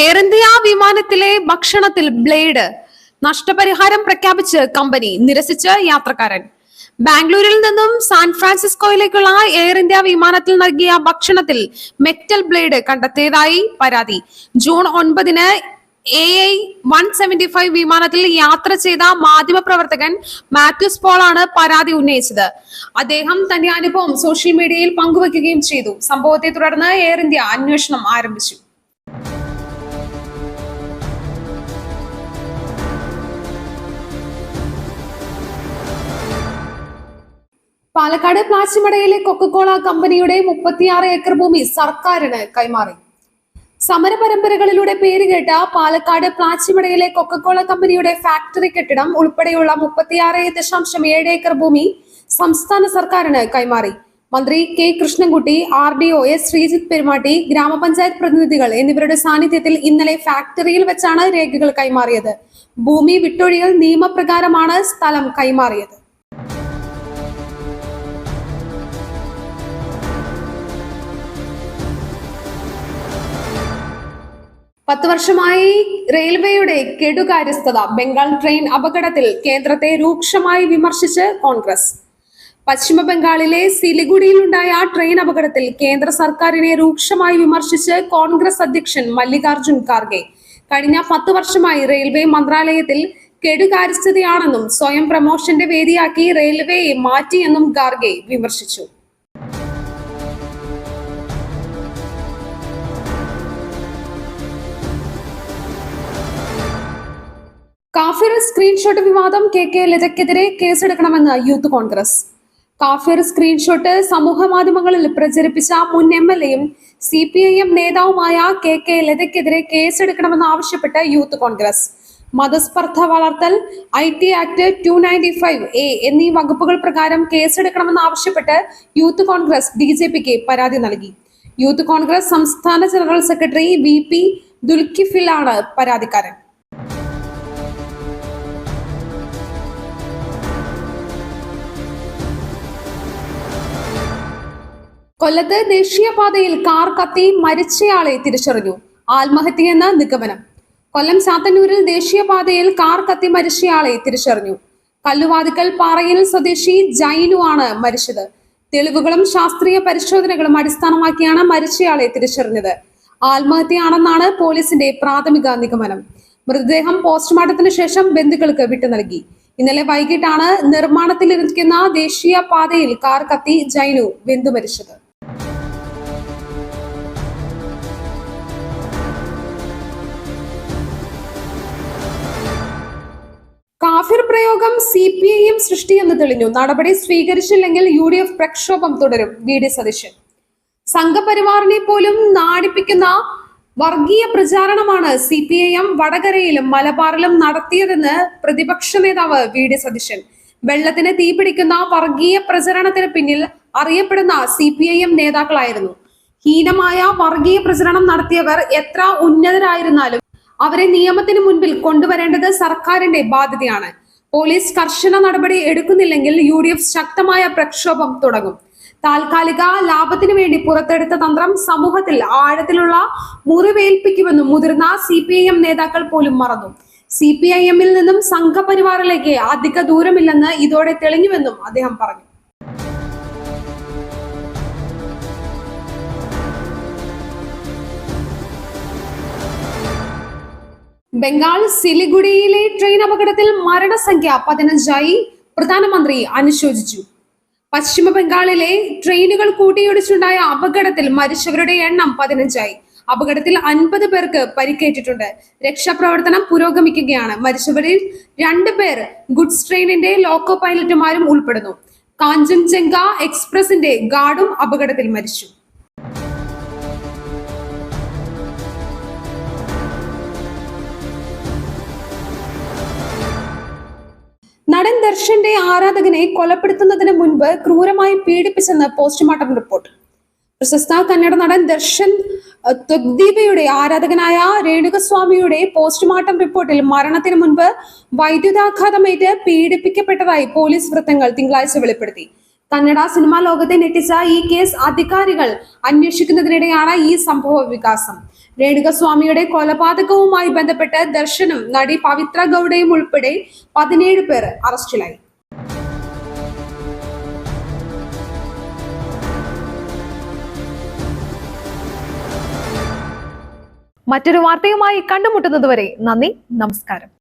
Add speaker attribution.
Speaker 1: Air India വിമാനത്തിലെ ഭക്ഷണത്തിൽ blade നഷ്ടപരിഹാരം പ്രഖ്യാപിച്ച് കമ്പനി നിരസിച്ച് യാത്രക്കാരൻ. ബാംഗ്ലൂരിൽ നിന്നും സാൻ ഫ്രാൻസിസ്കോയിലേക്കുള്ള എയർ ഇന്ത്യ വിമാനത്തിൽ നൽകിയ ഭക്ഷണത്തിൽ മെറ്റൽ ബ്ലേഡ് കണ്ടെത്തിയതായി പരാതി. ജൂൺ ഒൻപതിന് A I one seventy five വിമാനത്തിൽ യാത്ര ചെയ്ത മാധ്യമപ്രവർത്തകൻ മാത്യൂസ് ആണ് പരാതി ഉന്നയിച്ചത്. അദ്ദേഹം തന്റെ അനുഭവം സോഷ്യൽ മീഡിയയിൽ പങ്കുവയ്ക്കുകയും ചെയ്തു. സംഭവത്തെ തുടർന്ന് എയർ ഇന്ത്യ അന്വേഷണം ആരംഭിച്ചു. പാലക്കാട് പ്ലാച്ചിമടയിലെ കൊക്കക്കോള കമ്പനിയുടെ മുപ്പത്തിയാറ് ഏക്കർ ഭൂമി സർക്കാരിന് കൈമാറി. സമര പരമ്പരകളിലൂടെ പേരുകേട്ട പാലക്കാട് പ്ലാച്ചിമടയിലെ കൊക്കക്കോള കമ്പനിയുടെ ഫാക്ടറി കെട്ടിടം ഉൾപ്പെടെയുള്ള മുപ്പത്തിയാറ് ദശാംശം ഏഴ് ഏക്കർ ഭൂമി സംസ്ഥാന സർക്കാരിന് കൈമാറി. മന്ത്രി K Krishnankutty R D O S Sreejith Perumatty ഗ്രാമപഞ്ചായത്ത് പ്രതിനിധികൾ എന്നിവരുടെ സാന്നിധ്യത്തിൽ ഇന്നലെ ഫാക്ടറിയിൽ വെച്ചാണ് രേഖകൾ കൈമാറിയത്. ഭൂമി വിട്ടൊഴികൾ നിയമപ്രകാരമാണ് സ്ഥലം കൈമാറിയത്. പത്ത് വർഷമായി റെയിൽവേയുടെ കെടുകാര്യസ്ഥത ബംഗാൾ ട്രെയിൻ അപകടത്തിൽ കേന്ദ്രത്തെ രൂക്ഷമായി വിമർശിച്ച് കോൺഗ്രസ്. പശ്ചിമ ബംഗാളിലെ സിലിഗുഡിയിലുണ്ടായ ട്രെയിൻ അപകടത്തിൽ കേന്ദ്ര സർക്കാരിനെ രൂക്ഷമായി വിമർശിച്ച് കോൺഗ്രസ് അധ്യക്ഷൻ മല്ലികാർജുൻ ഖാർഗെ കഴിഞ്ഞ പത്ത് വർഷമായി റെയിൽവേ മന്ത്രാലയത്തിൽ കെടുകാര്യസ്ഥതയാണെന്നും സ്വയം പ്രമോഷന്റെ വേദിയാക്കി റെയിൽവേയെ മാറ്റിയെന്നും ഖാർഗെ വിമർശിച്ചു. കാഫിർ സ്ക്രീൻഷോട്ട് വിവാദം കെ കെ ലതയ്ക്കെതിരെ കേസെടുക്കണമെന്ന് യൂത്ത് കോൺഗ്രസ്. കാഫിർ സ്ക്രീൻഷോട്ട് സമൂഹ മാധ്യമങ്ങളിൽ പ്രചരിപ്പിച്ച മുൻ എം എൽ എയും സി പി ഐ എം നേതാവുമായ കെ കെ ലതയ്ക്കെതിരെ കേസെടുക്കണമെന്ന് ആവശ്യപ്പെട്ട് യൂത്ത് കോൺഗ്രസ്. മതസ്പർദ്ധ വളർത്തൽ I T act two ninety five A എന്നീ വകുപ്പുകൾ പ്രകാരം കേസെടുക്കണമെന്ന് ആവശ്യപ്പെട്ട് യൂത്ത് കോൺഗ്രസ് ബി ജെ പിക്ക് പരാതി നൽകി. യൂത്ത് കോൺഗ്രസ് സംസ്ഥാന ജനറൽ സെക്രട്ടറി വി പി ദുൽഖിഫിലാണ് പരാതിക്കാരൻ. കൊല്ലത്ത് ദേശീയപാതയിൽ കാർ കത്തി മരിച്ചയാളെ തിരിച്ചറിഞ്ഞു. ആത്മഹത്യയെന്ന നിഗമനം. കൊല്ലം ചാത്തന്നൂരിൽ ദേശീയപാതയിൽ കാർ കത്തി മരിച്ചയാളെ തിരിച്ചറിഞ്ഞു. കല്ലുവാതിക്കൽ പാറയിൽ സ്വദേശി ജൈനു ആണ് മരിച്ചത്. തെളിവുകളും ശാസ്ത്രീയ പരിശോധനകളും അടിസ്ഥാനമാക്കിയാണ് മരിച്ചയാളെ തിരിച്ചറിഞ്ഞത്. ആത്മഹത്യയാണെന്നാണ് പോലീസിന്റെ പ്രാഥമിക നിഗമനം. മൃതദേഹം പോസ്റ്റ്മോർട്ടത്തിന് ശേഷം ബന്ധുക്കൾക്ക് വിട്ടു നൽകി. ഇന്നലെ വൈകിട്ടാണ് നിർമ്മാണത്തിലിരിക്കുന്ന ദേശീയ പാതയിൽ കാർ കത്തി ജൈനു ബന്ധു മരിച്ചത്. കാഫിർ പ്രയോഗം സി പി ഐ എം സൃഷ്ടിയെന്ന് തെളിഞ്ഞു. നടപടി സ്വീകരിച്ചില്ലെങ്കിൽ യു ഡി എഫ് പ്രക്ഷോഭം തുടരും. V D Satheesan. സംഘപരിവാറിനെ പോലും നാടിപ്പിക്കുന്ന വർഗീയ പ്രചാരണമാണ് സി പി ഐ എം വടകരയിലും മലബാറിലും നടത്തിയതെന്ന് പ്രതിപക്ഷ നേതാവ് വി ഡി സതീശൻ. വെള്ളത്തിന് തീപിടിക്കുന്ന വർഗീയ പ്രചരണത്തിന് പിന്നിൽ അറിയപ്പെടുന്ന സി പി ഐ എം നേതാക്കളായിരുന്നു. ഹീനമായ വർഗീയ പ്രചരണം നടത്തിയവർ എത്ര ഉന്നതരായിരുന്നാലും അവരെ നിയമത്തിന് മുൻപിൽ കൊണ്ടുവരേണ്ടത് സർക്കാരിന്റെ ബാധ്യതയാണ്. പോലീസ് കർശന നടപടി എടുക്കുന്നില്ലെങ്കിൽ യു ഡി എഫ് ശക്തമായ പ്രക്ഷോഭം തുടങ്ങും. താൽക്കാലിക ലാഭത്തിനു വേണ്ടി പുറത്തെടുത്ത തന്ത്രം സമൂഹത്തിൽ ആഴത്തിലുള്ള മുറിവേൽപ്പിക്കുമെന്നും മുതിർന്ന സി പി ഐ എം നേതാക്കൾ പോലും മറന്നു. സി പി ഐ എമ്മിൽ നിന്നും സംഘപരിവാറിലേക്ക് അധിക ദൂരമില്ലെന്ന് ഇതോടെ തെളിഞ്ഞുവെന്നും അദ്ദേഹം പറഞ്ഞു. ബംഗാൾ സിലിഗുഡിയിലെ ട്രെയിൻ അപകടത്തിൽ മരണസംഖ്യ പതിനഞ്ചായി പ്രധാനമന്ത്രി അനുശോചിച്ചു. പശ്ചിമ ബംഗാളിലെ ട്രെയിനുകൾ കൂട്ടിയിടിച്ചുണ്ടായ അപകടത്തിൽ മരിച്ചവരുടെ എണ്ണം പതിനഞ്ചായി. അപകടത്തിൽ അൻപത് പേർക്ക് പരിക്കേറ്റിട്ടുണ്ട്. രക്ഷാപ്രവർത്തനം പുരോഗമിക്കുകയാണ്. മരിച്ചവരിൽ രണ്ടു പേർ ഗുഡ്സ് ട്രെയിനിന്റെ ലോക്കോ പൈലറ്റുമാരും ഉൾപ്പെടുന്നു. കാഞ്ചൻജംഗ എക്സ്പ്രസിന്റെ ഗാർഡും അപകടത്തിൽ മരിച്ചു. നടൻ ദർശന്റെ ആരാധകനെ കൊലപ്പെടുത്തുന്നതിന് മുൻപ് ക്രൂരമായി പീഡിപ്പിച്ചെന്ന് പോസ്റ്റ്മോർട്ടം റിപ്പോർട്ട്. പ്രശസ്ത കന്നഡ നടൻ ദർശൻ അഹ്, ത്വഗ്ദീപയുടെ ആരാധകനായ രേണുകസ്വാമിയുടെ പോസ്റ്റ്മോർട്ടം റിപ്പോർട്ടിൽ മരണത്തിന് മുൻപ് വൈദ്യുതാഘാതമേറ്റ് പീഡിപ്പിക്കപ്പെട്ടതായി പോലീസ് വൃത്തങ്ങൾ തിങ്കളാഴ്ച വെളിപ്പെടുത്തി. കന്നഡ സിനിമാ ലോകത്തെ ഞെട്ടിച്ച ഈ കേസ് അധികാരികൾ അന്വേഷിക്കുന്നതിനിടെയാണ് ഈ സംഭവ വികാസം. രേണുകസ്വാമിയുടെ കൊലപാതകവുമായി ബന്ധപ്പെട്ട് ദർശനും നടി പവിത്ര ഗൌഡയും ഉൾപ്പെടെ പതിനേഴ് പേർ അറസ്റ്റിലായി.
Speaker 2: മറ്റൊരു വാർത്തയുമായി കണ്ടുമുട്ടുന്നതുവരെ നന്ദി നമസ്കാരം.